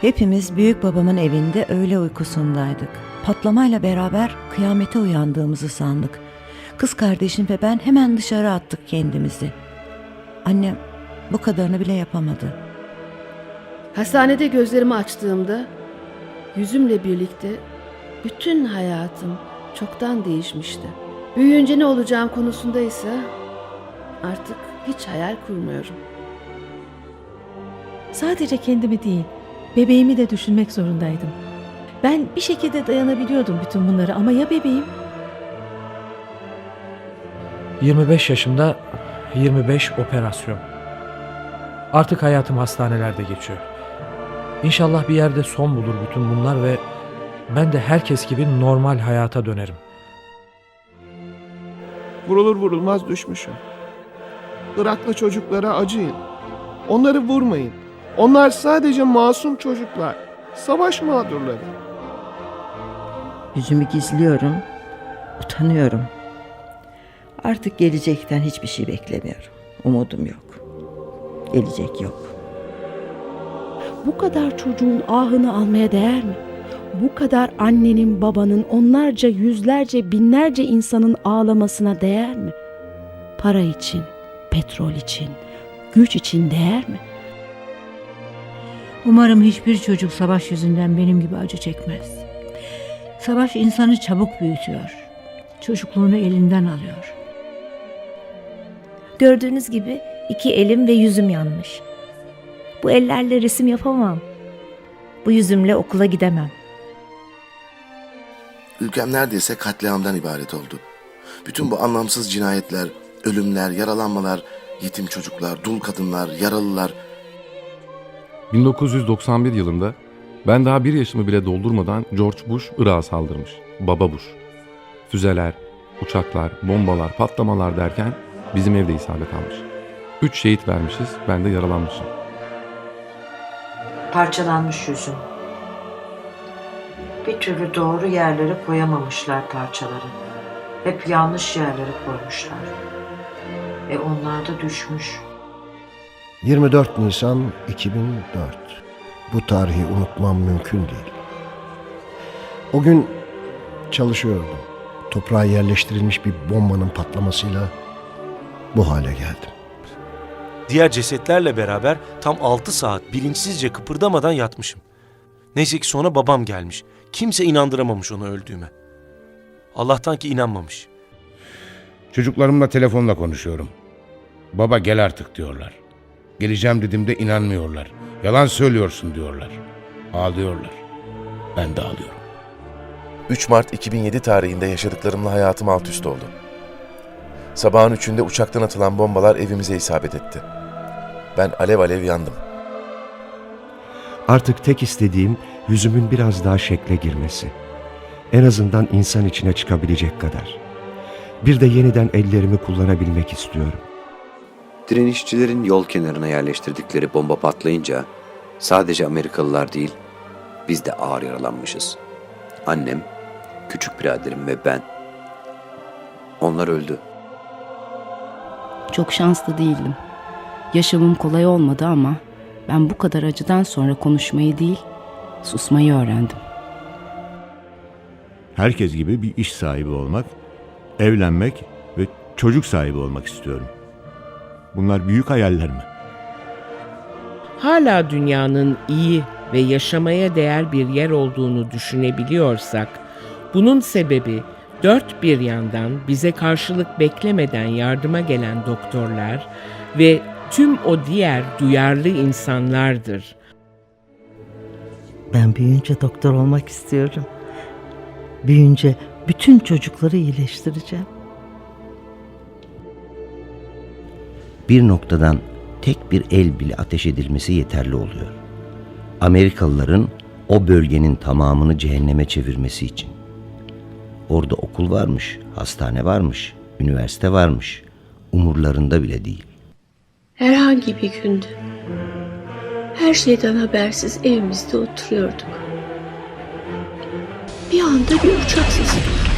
Hepimiz büyük babamın evinde öğle uykusundaydık. Patlamayla beraber kıyamete uyandığımızı sandık. Kız kardeşim ve ben hemen dışarı attık kendimizi. Annem bu kadarını bile yapamadı. Hastanede gözlerimi açtığımda yüzümle birlikte bütün hayatım çoktan değişmişti. Büyüyünce ne olacağım konusunda ise artık hiç hayal kurmuyorum. Sadece kendimi değil, bebeğimi de düşünmek zorundaydım. Ben bir şekilde dayanabiliyordum bütün bunları ama ya bebeğim? 25 yaşımda 25 operasyon. Artık hayatım hastanelerde geçiyor. İnşallah bir yerde son bulur bütün bunlar ve ben de herkes gibi normal hayata dönerim. Vurulur vurulmaz düşmüşüm. Iraklı çocuklara acıyın. Onları vurmayın. Onlar sadece masum çocuklar. Savaş mağdurları. Yüzümü gizliyorum, utanıyorum. Artık gelecekten hiçbir şey beklemiyorum. Umudum yok. Gelecek yok. Bu kadar çocuğun ahını almaya değer mi? Bu kadar annenin, babanın, onlarca, yüzlerce, binlerce insanın ağlamasına değer mi? Para için, petrol için, güç için değer mi? Umarım hiçbir çocuk savaş yüzünden benim gibi acı çekmez. Savaş insanı çabuk büyütüyor. Çocukluğunu elinden alıyor. Gördüğünüz gibi iki elim ve yüzüm yanmış. Bu ellerle resim yapamam. Bu yüzümle okula gidemem. Ülkem neredeyse katliamdan ibaret oldu. Bütün bu anlamsız cinayetler, ölümler, yaralanmalar, yetim çocuklar, dul kadınlar, yaralılar 1991 yılında ben daha bir yaşımı bile doldurmadan George Bush Irak'a saldırmış. Baba Bush. Füzeler, uçaklar, bombalar, patlamalar derken bizim evde isabet almış. Üç şehit vermişiz, ben de yaralanmışım. Parçalanmış yüzüm. Bir türlü doğru yerlere koyamamışlar parçaları. Hep yanlış yerlere koymuşlar. Ve onlar da düşmüş. 24 Nisan 2004. Bu tarihi unutmam mümkün değil. O gün çalışıyordum. Toprağa yerleştirilmiş bir bombanın patlamasıyla bu hale geldim. Diğer cesetlerle beraber tam 6 saat bilinçsizce kıpırdamadan yatmışım. Neyse ki sonra babam gelmiş. Kimse inandıramamış onu öldüğüme. Allah'tan ki inanmamış. Çocuklarımla telefonla konuşuyorum. Baba gel artık diyorlar. Geleceğim dediğimde inanmıyorlar. Yalan söylüyorsun diyorlar. Ağlıyorlar. Ben de ağlıyorum. 3 Mart 2007 tarihinde yaşadıklarımla hayatım alt üst oldu. Sabahın üçünde uçaktan atılan bombalar evimize isabet etti. Ben alev alev yandım. Artık tek istediğim yüzümün biraz daha şekle girmesi. En azından insan içine çıkabilecek kadar. Bir de yeniden ellerimi kullanabilmek istiyorum. Direnişçilerin yol kenarına yerleştirdikleri bomba patlayınca sadece Amerikalılar değil, biz de ağır yaralanmışız. Annem, küçük biraderim ve ben. Onlar öldü. Çok şanslı değildim. Yaşamım kolay olmadı ama ben bu kadar acıdan sonra konuşmayı değil, susmayı öğrendim. Herkes gibi bir iş sahibi olmak, evlenmek ve çocuk sahibi olmak istiyorum. Bunlar büyük hayaller mi? Hala dünyanın iyi ve yaşamaya değer bir yer olduğunu düşünebiliyorsak, bunun sebebi dört bir yandan bize karşılık beklemeden yardıma gelen doktorlar ve tüm o diğer duyarlı insanlardır. Ben büyüyünce doktor olmak istiyorum. Büyüyünce bütün çocukları iyileştireceğim. Bir noktadan tek bir el bile ateş edilmesi yeterli oluyor. Amerikalıların o bölgenin tamamını cehenneme çevirmesi için. Orada okul varmış, hastane varmış, üniversite varmış. Umurlarında bile değil. Herhangi bir gündü. Her şeyden habersiz evimizde oturuyorduk. Bir anda bir uçak sesi duydum.